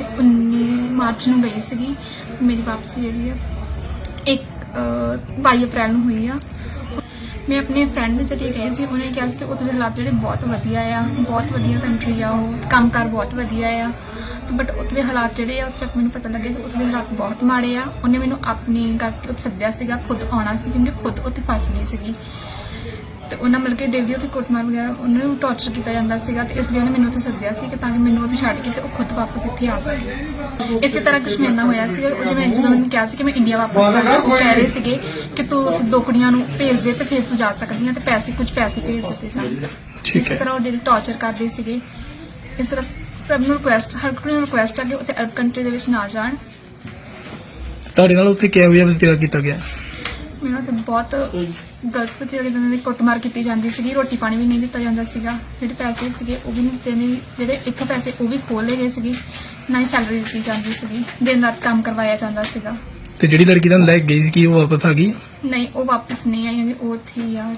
ਉੱਥੇ 19 ਮਾਰਚ ਨੂੰ ਗਈ ਸੀਗੀ ਮੇਰੀ ਵਾਪਸੀ ਜਿਹੜੀ ਆ ਇੱਕ ਅਹ, 22 ਅਪ੍ਰੈਲ ਨੂੰ ਹੋਈ ਆ। ਮੈਂ ਆਪਣੇ ਫਰੈਂਡ ਦੇ ਜਰੀਏ ਗਈ ਸੀ ਉਹਨੇ ਕਿਹਾ ਸੀ ਕਿ ਉੱਥੇ ਦੇ ਹਾਲਾਤ ਜਿਹੜੇ ਬਹੁਤ ਵਧੀਆ ਆ ਬਹੁਤ ਵਧੀਆ ਕੰਟਰੀ ਆ ਉਹ ਕੰਮਕਾਰ ਬਹੁਤ ਵਧੀਆ ਆ। ਬਟ ਉੱਥੇ ਦੇ ਹਾਲਾਤ ਜਿਹੜੇ ਆ ਉੱਥੇ ਤੱਕ ਮੈਨੂੰ ਪਤਾ ਲੱਗਿਆ ਕਿ ਉੱਥੇ ਦੇ ਹਾਲਾਤ ਬਹੁਤ ਮਾੜੇ ਆ। ਉਹਨੇ ਮੈਨੂੰ ਆਪਣੀ ਕਰਕੇ ਸੱਦਿਆ ਸੀਗਾ ਖੁਦ ਆਉਣਾ ਸੀ ਕਿਉਂਕਿ ਖੁਦ ਉੱਥੇ ਫਸ ਗਈ ਸੀਗੀ। ਤੇ ਉਹਨਾਂ ਮਿਲ ਕੇ ਡੇਲੀ ਉੱਥੇ ਕੁੱਟਮਾਰ ਵਗੈਰਾ ਉਹਨਾਂ ਨੂੰ ਟੌਰਚਰ ਕੀਤਾ ਜਾਂਦਾ ਸੀਗਾ ਤੇ ਇਸ ਲਈ ਉਹਨੇ ਮੈਨੂੰ ਉੱਥੇ ਸੱਦਿਆ ਸੀ ਕਿ ਤਾਂ ਕਿ ਮੈਨੂੰ ਉੱਥੇ ਛੱਡ ਕੇ ਤੇ ਉਹ ਖੁਦ ਵਾਪਸ ਇੱਥੇ ਆ ਸਕੇ। ਇਸੇ ਤਰ੍ਹਾਂ ਕੁਝ ਮੇਰੇ ਨਾਲ ਹੋਇਆ ਸੀ ਉਹ ਜਿਵੇਂ ਜਦੋਂ ਮੈਨੂੰ ਕਿਹਾ ਸੀ ਕਿ ਮੈਂ ਇੰਡੀਆ ਵਾਪਸ ਜਾਣਾ ਉਹ ਕਹਿ ਰਹੇ ਸੀਗੇ ਕਿ ਤੂੰ ਦੋ ਕੁੜੀਆਂ ਨੂੰ ਭੇਜ ਦੇ ਤੇ ਫਿਰ ਤੂੰ ਜਾ ਸਕਦੀ ਹੈ ਤੇ ਪੈਸੇ ਕੁਝ ਪੈਸੇ ਭੇਜ ਦਿੱਤੇ ਸਨ। ਠੀਕ ਇਸੇ ਤਰ੍ਹਾਂ ਉਹ ਡੇਲੀ ਟੌਰਚਰ ਕਰਦੇ ਸੀਗੇ। ਇਸ ਤਰ੍ਹਾਂ ਸਭ ਨੂੰ ਰਿਕੁਐਸਟ ਹਰ ਕੋਈ ਨੂੰ ਰਿਕੁਐਸਟ ਆ ਕਿ ਉੱਥੇ ਅਰਬ ਕੰਟਰੀ ਦੇ ਵਿੱਚ ਨਾ ਜਾਣ। ਤੁਹਾਡੇ ਨਾਲ ਉੱਥੇ ਹੋਇਆ ਤੇਰਾ ਕੀਤਾ ਗਿਆ? ਮੈਨੂੰ ਤੇ ਬਹੁਤ ਗਲਤ ਪ੍ਰਤੀਯੋਗੀ ਦਿਨਾਂ ਦੀ ਕੁੱਟਮਾਰ ਕੀਤੀ ਜਾਂਦੀ ਸੀਗੀ ਰੋਟੀ ਪਾਣੀ ਵੀ ਨਹੀਂ ਦਿੱਤਾ ਜਾਂਦਾ ਸੀਗਾ ਜਿਹੜੇ ਪੈਸੇ ਸੀਗੇ ਉਹ ਵੀ ਨਹੀਂ ਦਿੱਤੇ ਨਹੀਂ ਜਿਹੜੇ ਇੱਥੋਂ ਪੈਸੇ ਉਹ ਵੀ ਖੋਹ ਲਏ ਗਏ ਸੀਗੇ ਨਾ ਹੀ ਸੈਲਰੀ ਦਿੱਤੀ ਜਾਂਦੀ ਸੀਗੀ ਦਿਨ ਰਾਤ ਕੰਮ ਕਰਵਾਇਆ ਜਾਂਦਾ ਸੀਗਾ। ਤੇ ਜਿਹੜੀ ਲੜਕੀ ਤੁਹਾਨੂੰ ਲੈ ਕੇ ਗਈ ਸੀ ਕੀ ਉਹ ਵਾਪਸ ਆ ਗਈ? ਨਹੀਂ ਉਹ ਵਾਪਸ ਨਹੀਂ ਆਈ ਉਹ ਉੱਥੇ ਹੀ ਆ।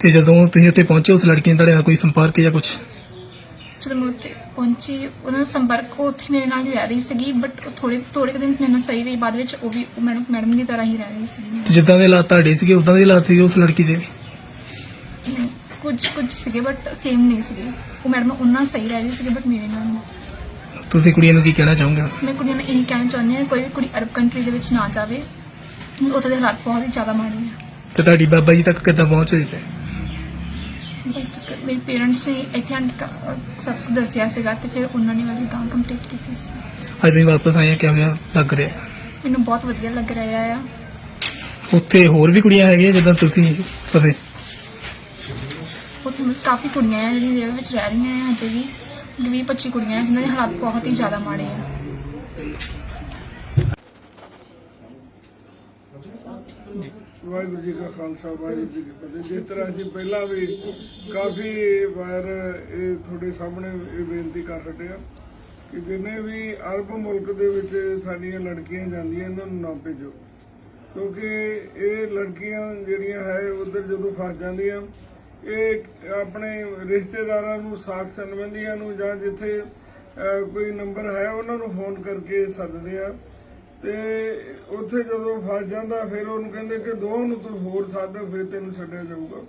ਤੇ ਜਦੋਂ ਤੁਸੀਂ ਉੱਥੇ ਪਹੁੰਚੇ ਉਸ ਲੜਕੀ ਨੇ ਤੁਹਾਡੇ ਨਾਲ ਕੋਈ ਸੰਪਰਕ ਜਾਂ ਕੁਝ ਜਦੋਂ ਮੈਂ ਉੱਥੇ ਪਹੁੰਚੀ ਉਹਨਾਂ ਦਾ ਸੰਪਰਕ ਉਹ ਉੱਥੇ ਮੇਰੇ ਨਾਲ ਹੀ ਰਹਿ ਰਹੀ ਸੀਗੀ ਬਟ ਉਹ ਥੋੜੇ ਥੋੜੇ ਕੁ ਦਿਨ ਮੇਰੇ ਨਾਲ ਸਹੀ ਰਹੀ ਬਾਅਦ ਵਿੱਚ ਉਹ ਵੀ ਮੈਡਮ ਮੈਡਮ ਦੀ ਤਰ੍ਹਾਂ ਹੀ ਰਹਿ ਰਹੀ ਸੀ ਜਿੱਦਾਂ ਦੇ ਹਾਲਾਤ ਤੁਹਾਡੇ ਸੀਗੇ ਉਦਾਂ ਦੇ ਹਾਲਾਤ ਸੀਗੇ ਉਸ ਲੜਕੀ ਦੇ ਵੀ? ਨਹੀਂ ਕੁਝ ਕੁਝ ਸੀਗੇ ਬਟ ਸੇਮ ਨਹੀਂ ਸੀਗੇ। ਉਹ ਮੈਡਮ ਉਹਨਾਂ ਸਹੀ ਰਹਿ ਰਹੀ ਸੀਗੀ ਬਟ ਮੇਰੇ ਨਾਲ ਨਹੀਂ। ਤੁਸੀਂ ਕੁੜੀਆਂ ਨੂੰ ਕੀ ਕਹਿਣਾ ਚਾਹੋਗੇ? ਮੈਂ ਕੁੜੀਆਂ ਨੂੰ ਇਹੀ ਕਹਿਣਾ ਚਾਹੁੰਦੀ ਹਾਂ ਕੋਈ ਵੀ ਕੁੜੀ ਅਰਬ ਕੰਟਰੀ ਦੇ ਵਿੱਚ ਨਾ ਜਾਵੇ ਉੱਥੇ ਦੇ ਹਾਲਾਤ ਬਹੁਤ ਹੀ ਜ਼ਿਆਦਾ ਮਾੜੇ ਆ ਤੇ ਤੁਹਾਡੀ ਬਾਬਾ ਜੀ ਤੱਕ ਕਿੱਦਾਂ ਪਹੁੰਚ ਹੋਈ ਤੇ ਮੇਰੇ ਪੇਰੈਂਟਸ ਨੇ ਇੱਥੇ ਆਣ ਕੇ ਕ- ਸਭ ਕੁਝ ਦੱਸਿਆ ਸੀਗਾ ਤੇ ਫਿਰ ਉਹਨਾਂ ਨੇ ਵਾਲੀ ਗਾਂ ਕੰਪਲੀਟ ਕੀਤੀ ਸੀ। ਅੱਜ ਤੁਸੀਂ ਵਾਪਸ ਆਏ ਆ ਕਿਹਾ ਹੋਇਆ ਲੱਗ ਰਿਹਾ? ਮੈਨੂੰ ਬਹੁਤ ਵਧੀਆ ਲੱਗ ਰਿਹਾ ਆ। ਉੱਥੇ ਹੋਰ ਵੀ ਕੁੜੀਆਂ ਹੈਗੀਆਂ ਜਿੱਦਾਂ ਤੁਸੀਂ ਫਸੇ ਉੱਥੇ ਮਤਲਬ ਕਾਫੀ ਕੁੜੀਆਂ ਆ ਜਿਹੜੀਆਂ ਜੇਲ੍ਹ ਵਿੱਚ ਰਹਿ ਰਹੀਆਂ ਆ ਅਜੇ ਵੀ। 20 25 ਕੁੜੀਆਂ ਆ ਜਿਨ੍ਹਾਂ ਦੇ ਹਾਲਾਤ ਬਹੁਤ ਹੀ ਜ਼ਿਆਦਾ ਮਾੜੇ ਆ। ਵਾਹਿਗੁਰੂ ਜੀ ਕਾ ਖਾਲਸਾ, ਵਾਹਿਗੁਰੂ ਜੀ ਕੀ ਫਤਿਹ। ਜਿਸ ਤਰ੍ਹਾਂ ਅਸੀਂ ਪਹਿਲਾਂ ਵੀ ਕਾਫੀ ਵਾਰ ਇਹ ਤੁਹਾਡੇ ਸਾਹਮਣੇ ਇਹ ਬੇਨਤੀ ਕਰ ਹਟੇ ਆ ਕਿ ਜਿੰਨੇ ਵੀ ਅਰਬ ਮੁਲਕ ਦੇ ਵਿੱਚ ਸਾਡੀਆਂ ਲੜਕੀਆਂ ਜਾਂਦੀਆਂ, ਇਹਨਾਂ ਨੂੰ ਨਾ ਭੇਜੋ। ਕਿਉਂਕਿ ਇਹ ਲੜਕੀਆਂ ਜਿਹੜੀਆਂ ਹੈ, ਉਧਰ ਜਦੋਂ ਫਸ ਜਾਂਦੀਆਂ, ਇਹ ਆਪਣੇ ਰਿਸ਼ਤੇਦਾਰਾਂ ਨੂੰ, ਸਾਖ ਸੰਬੰਧੀਆਂ ਨੂੰ ਜਾਂ ਜਿੱਥੇ ਕੋਈ ਨੰਬਰ ਹੈ, ਉਹਨਾਂ ਨੂੰ ਫੋਨ ਕਰਕੇ ਸੱਦਦੇ ਆ। ਤੇ ਉੱਥੇ ਜਦੋਂ ਫਸ ਜਾਂਦਾ ਫਿਰ ਉਹਨੂੰ ਕਹਿੰਦੇ ਕਿ ਦੋ ਨੂੰ ਤੂੰ ਹੋਰ ਸੱਦ ਫਿਰ ਤੈਨੂੰ ਛੱਡਿਆ ਜਾਊਗਾ।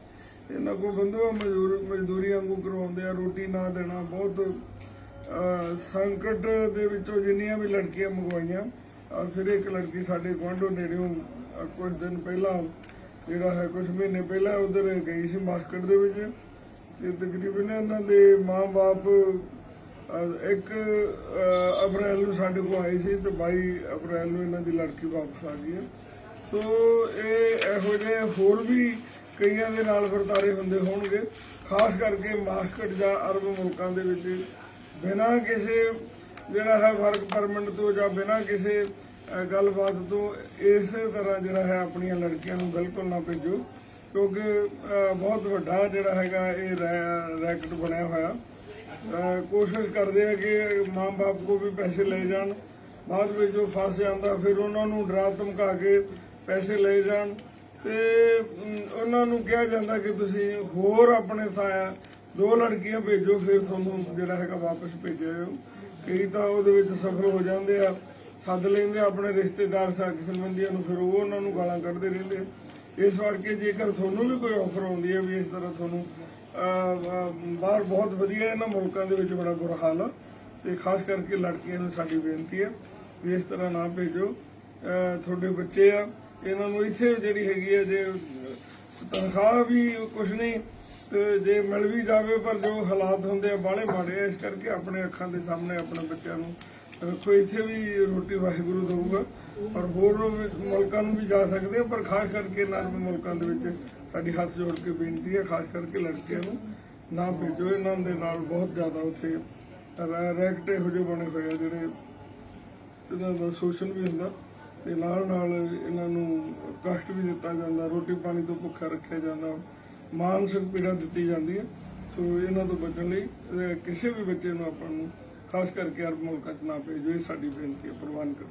ਇਹਨਾਂ ਕੋ ਬੰਦੂਆ ਮਜ਼ਦੂਰ ਮਜ਼ਦੂਰੀ ਵਾਂਗੂ ਕਰਵਾਉਂਦੇ ਆ ਰੋਟੀ ਨਾ ਦੇਣਾ ਬਹੁਤ ਸੰਕਟ ਦੇ ਵਿੱਚੋਂ ਜਿੰਨੀਆਂ ਵੀ ਲੜਕੀਆਂ ਮੰਗਵਾਈਆਂ ਫਿਰ ਇੱਕ ਲੜਕੀ ਸਾਡੇ ਗੁਆਂਢੋਂ ਨੇੜਿਓਂ ਅਹ, ਕੁਝ ਦਿਨ ਪਹਿਲਾਂ ਜਿਹੜਾ ਹੈ ਕੁਝ ਮਹੀਨੇ ਪਹਿਲਾਂ ਉਧਰ ਗਈ ਸੀ ਮਾਸਕਟ ਦੇ ਵਿੱਚ। ਤੇ ਤਕਰੀਬਨ ਇਹਨਾਂ ਦੇ ਮਾਂ-ਬਾਪ ਇੱਕ ਅਪ੍ਰੈਲ ਨੂੰ ਸਾਡੇ ਕੋਲ ਆਈ ਸੀ ਤੇ 22 ਅਪ੍ਰੈਲ ਨੂੰ ਇਹਨਾਂ ਦੀ ਲੜਕੀ ਵਾਪਸ ਆ ਗਈ ਹੈ। ਸੋ ਇਹ ਇਹੋ ਜਿਹੇ ਹੋਰ ਵੀ ਕਈਆਂ ਦੇ ਨਾਲ ਵਰਤਾਰੇ ਹੁੰਦੇ ਹੋਣਗੇ, ਖਾਸ ਕਰਕੇ ਮਾਸਕਟ ਜਾਂ ਅਰਬ ਮੁਲਕਾਂ ਦੇ ਵਿੱਚ। ਬਿਨਾਂ ਕਿਸੇ ਜਿਹੜਾ ਹੈ ਵਰਕ ਪਰਮਿਟ ਤੋਂ ਜਾਂ ਬਿਨਾਂ ਕਿਸੇ ਗੱਲਬਾਤ ਤੋਂ ਇਸੇ ਤਰ੍ਹਾਂ ਜਿਹੜਾ ਹੈ ਆਪਣੀਆਂ ਲੜਕੀਆਂ ਨੂੰ ਬਿਲਕੁਲ ਨਾ ਭੇਜੋ, ਕਿਉਂਕਿ ਬਹੁਤ ਵੱਡਾ ਜਿਹੜਾ ਹੈਗਾ ਇਹ ਰੈ- ਰੈਕਟ ਬਣਿਆ ਹੋਇਆ। ਕੋਸ਼ਿਸ਼ ਕਰਦੇ ਆ ਕਿ ਮਾਂ-ਬਾਪ ਕੋ ਵੀ ਪੈਸੇ ਲੈ ਜਾਣ। ਬਾਅਦ ਵਿੱਚ ਜੋ ਫਸ ਜਾਂਦਾ, ਫਿਰ ਉਹਨਾਂ ਨੂੰ ਡਰਾ ਧਮਕਾ ਕੇ ਪੈਸੇ ਲੈ ਜਾਣ। ਤੇ ਉਹਨਾਂ ਨੂੰ ਕਿਹਾ ਜਾਂਦਾ ਕਿ ਤੁਸੀਂ ਹੋਰ ਆਪਣੇ ਥਾਂ ਦੋ ਲੜਕੀਆਂ ਭੇਜੋ, ਫਿਰ ਤੁਹਾਨੂੰ ਜਿਹੜਾ ਹੈਗਾ ਵਾਪਸ ਭੇਜਿਆ ਜਾਊ। ਕਈ ਤਾਂ ਉਹਦੇ ਵਿੱਚ ਸਫਲ ਹੋ ਜਾਂਦੇ ਆ, ਸੱਦ ਲੈਂਦੇ ਆਪਣੇ ਰਿਸ਼ਤੇਦਾਰ ਸਾਥੀ ਸੰਬੰਧੀਆਂ ਨੂੰ, ਫਿਰ ਉਹ ਉਹਨਾਂ ਨੂੰ ਗਾਲਾਂ ਕੱਢਦੇ ਰਹਿੰਦੇ ਇਸ ਕਰਕੇ ਜੇਕਰ ਤੁਹਾਨੂੰ ਵੀ ਕੋਈ ਆਫਰ ਆਉਂਦੀ ਹੈ ਵੀ ਇਸ ਤਰ੍ਹਾਂ ਤੁਹਾਨੂੰ ਬਾਹਰ ਬਹੁਤ ਵਧੀਆ ਇਹਨਾਂ ਮੁਲਕਾਂ ਦੇ ਵਿੱਚ ਬੜਾ ਬੁਰਾ ਹਾਲ ਆ। ਤੇ ਖਾਸ ਕਰਕੇ ਲੜਕੀਆਂ ਨੂੰ ਸਾਡੀ ਬੇਨਤੀ ਹੈ ਵੀ ਇਸ ਤਰ੍ਹਾਂ ਨਾ ਭੇਜੋ। ਤੁਹਾਡੇ ਬੱਚੇ ਆ, ਇਹਨਾਂ ਨੂੰ ਇੱਥੇ ਜਿਹੜੀ ਹੈਗੀ ਆ, ਜੇ ਤਨਖਾਹ ਵੀ ਕੁਝ ਨਹੀਂ, ਤੇ ਜੇ ਮਿਲ ਵੀ ਜਾਵੇ, ਪਰ ਜੋ ਹਾਲਾਤ ਹੁੰਦੇ ਆ, ਬਾਹਲੇ ਮਾੜੇ ਆ, ਇਸ ਕਰਕੇ ਆਪਣੇ ਅੱਖਾਂ ਦੇ ਸਾਹਮਣੇ ਆਪਣੇ ਬੱਚਿਆਂ ਨੂੰ ਰੱਖੋ ਇੱਥੇ ਵੀ ਰੋਟੀ ਵਾਹਿਗੁਰੂ ਦਊਗਾ ਪਰ ਹੋਰ ਵੀ ਮੁਲਕਾਂ ਨੂੰ ਵੀ ਜਾ ਸਕਦੇ ਆ, ਪਰ ਖਾਸ ਕਰਕੇ ਨਰਮ ਮੁਲਕਾਂ ਦੇ ਵਿੱਚ ਸਾਡੀ ਹੱਥ ਜੋੜ ਕੇ ਬੇਨਤੀ ਹੈ, ਖਾਸ ਕਰਕੇ ਲੜਕੀਆਂ ਨੂੰ ਨਾ ਭੇਜੋ, ਇਹਨਾਂ ਦੇ ਨਾਲ ਬਹੁਤ ਜ਼ਿਆਦਾ ਉੱਥੇ ਰੈ- ਰੈਕਟ ਇਹੋ ਜਿਹੇ ਬਣੇ ਹੋਏ ਆ ਜਿਹੜੇ ਇਹਨਾਂ ਦਾ ਸ਼ੋਸ਼ਣ ਵੀ ਹੁੰਦਾ, ਤੇ ਨਾਲ ਨਾਲ ਇਹਨਾਂ ਨੂੰ ਕਸ਼ਟ ਵੀ ਦਿੱਤਾ ਜਾਂਦਾ, ਰੋਟੀ ਪਾਣੀ ਤੋਂ ਭੁੱਖਾ ਰੱਖਿਆ ਜਾਂਦਾ, ਮਾਨਸਿਕ ਪੀੜਾ ਦਿੱਤੀ ਜਾਂਦੀ ਹੈ, ਸੋ ਇਹਨਾਂ ਤੋਂ ਬਚਣ ਲਈ ਕਿਸੇ ਵੀ ਬੱਚੇ ਨੂੰ ਆਪਾਂ ਨੂੰ ਖਾਸ ਕਰਕੇ ਅਰਬ ਮੁਲਕਾਂ 'ਚ ਨਾ ਭੇਜੋ ਇਹ ਸਾਡੀ ਬੇਨਤੀ ਹੈ ਪ੍ਰਵਾਨ ਕਰੋ।